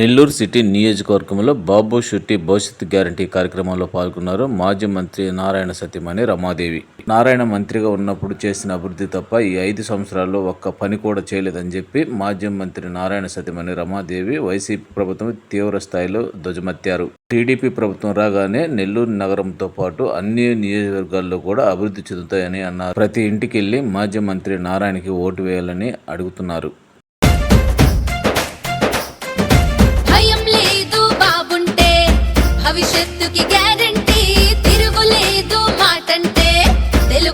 Nellore city నియోజకవర్గంలో బాబు షుట్టి భవిష్యత్ guarantee కార్యక్రమంలో పాల్గొన్నారు మాజీ మంత్రి నారాయణ సతీమణి రమాదేవి. నారాయణ మంత్రిగా ఉన్నప్పుడు చేసిన అభివృద్ధి తప్ప ఈ ఐదు సంవత్సరాల్లో ఒక్క పని కూడా చేయలేదని చెప్పి మాజీ మంత్రి నారాయణ సతీమణి రమాదేవి వైసీపీ ప్రభుత్వం తీవ్ర స్థాయిలో ధ్వజమెత్తారు. టీడీపీ ప్రభుత్వం రాగానే నెల్లూరు నగరంతో పాటు అన్ని నియోజకవర్గాల్లో కూడా అభివృద్ధి చెందుతాయని అన్నారు. ప్రతి ఇంటికి వెళ్ళి మాజీ మంత్రి నారాయణకి ఓటు వేయాలని అడుగుతున్నారు.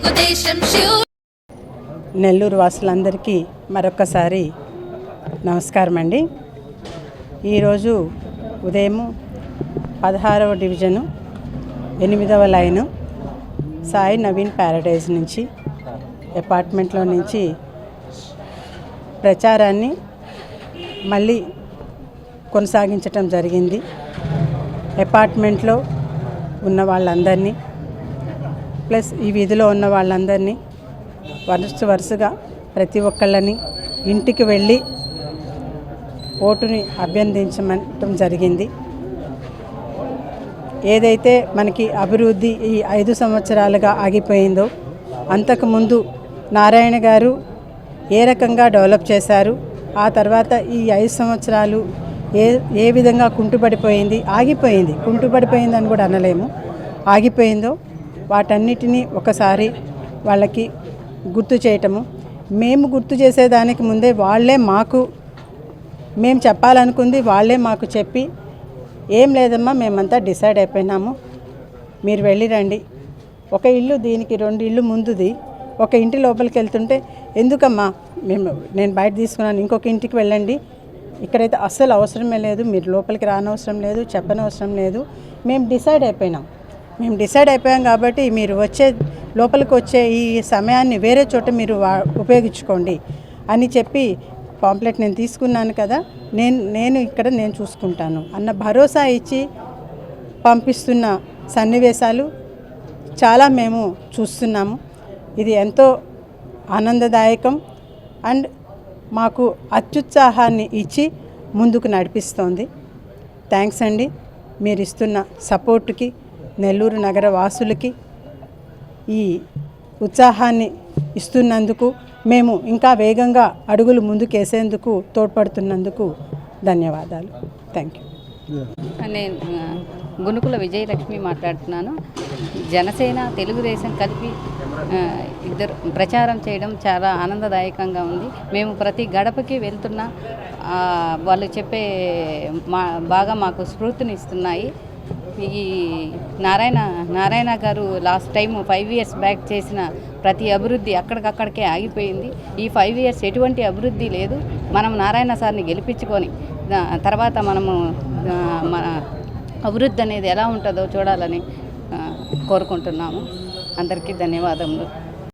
తెలుగుదేశం నెల్లూరు వాసులందరికీ మరొకసారి నమస్కారం అండి ఈరోజు ఉదయం పదహారవ డివిజను ఎనిమిదవ లైను సాయి నవీన్ ప్యారడైజ్ నుంచి అపార్ట్మెంట్లో నుంచి ప్రచారాన్ని మళ్ళీ కొనసాగించటం జరిగింది. అపార్ట్మెంట్లో ఉన్న వాళ్ళందరినీ ప్లస్ ఈ వీధిలో ఉన్న వాళ్ళందరినీ వరుస వరుసగా ప్రతి ఒక్కళ్ళని ఇంటికి వెళ్ళి ఓటుని అభ్యర్థించమంటం జరిగింది. ఏదైతే మనకి అభివృద్ధి ఈ ఐదు సంవత్సరాలుగా ఆగిపోయిందో అంతకుముందు నారాయణ గారు ఏ రకంగా డెవలప్ చేశారు ఆ తర్వాత ఈ ఐదు సంవత్సరాలు ఏ ఏ విధంగా కుంటుపడిపోయింది ఆగిపోయింది కుంటుపడిపోయిందని కూడా అనలేము. ఆగిపోయిందో వాటన్నిటినీ ఒకసారి వాళ్ళకి గుర్తు చేయటము. మేము గుర్తు చేసేదానికి ముందే వాళ్ళే మాకు మేము చెప్పాలనుకుంది వాళ్ళే మాకు చెప్పి ఏం లేదమ్మా మేమంతా డిసైడ్ అయిపోయినాము. మీరు వెళ్ళి రండి ఒక ఇల్లు దీనికి రెండు ఇల్లు ముందుది. ఒక ఇంటి లోపలికి వెళ్తుంటే ఎందుకమ్మా మేము నేను బయట తీసుకున్నాను ఇంకొక ఇంటికి వెళ్ళండి. ఇక్కడైతే అస్సలు అవసరమే లేదు మీరు లోపలికి రానవసరం లేదు చెప్పనవసరం లేదు. మేము డిసైడ్ అయిపోయినాం. మేము డిసైడ్ అయిపోయాం కాబట్టి మీరు వచ్చే లోపలికి వచ్చే ఈ సమయాన్ని వేరే చోట మీరు వా ఉపయోగించుకోండి అని చెప్పి పాంప్లెట్ నేను తీసుకున్నాను కదా నేను నేను ఇక్కడ నేను చూసుకుంటాను. అన్న భరోసా ఇచ్చి పంపిస్తున్న సన్నివేశాలు చాలా మేము చూస్తున్నాము. ఇది ఎంతో ఆనందదాయకం అండ్ మాకు అత్యుత్సాహాన్ని ఇచ్చి ముందుకు నడిపిస్తోంది. థ్యాంక్స్ అండి. మీరు ఇస్తున్న సపోర్టుకి నెల్లూరు నగర వాసులకి ఈ ఉత్సాహాన్ని ఇస్తున్నందుకు మేము ఇంకా వేగంగా అడుగులు ముందుకేసేందుకు తోడ్పడుతున్నందుకు ధన్యవాదాలు. థ్యాంక్ యూ నేను గునుకుల విజయలక్ష్మి మాట్లాడుతున్నాను. జనసేన తెలుగుదేశం కలిపి ఇద్దరు ప్రచారం చేయడం చాలా ఆనందదాయకంగా ఉంది. మేము ప్రతి గడపకి వెళ్తున్నా వాళ్ళు చెప్పే మా బాగా మాకు స్ఫూర్తినిస్తున్నాయి. ఈ నారాయణ నారాయణ గారు last time five years back చేసిన ప్రతి అభివృద్ధి అక్కడికక్కడికే ఆగిపోయింది. ఈ ఫైవ్ ఇయర్స్ ఎటువంటి అభివృద్ధి లేదు. మనం నారాయణ సార్ని గెలిపించుకొని తర్వాత మనము మన అభివృద్ధి అనేది ఎలా ఉంటుందో చూడాలని కోరుకుంటున్నాము. అందరికీ ధన్యవాదములు.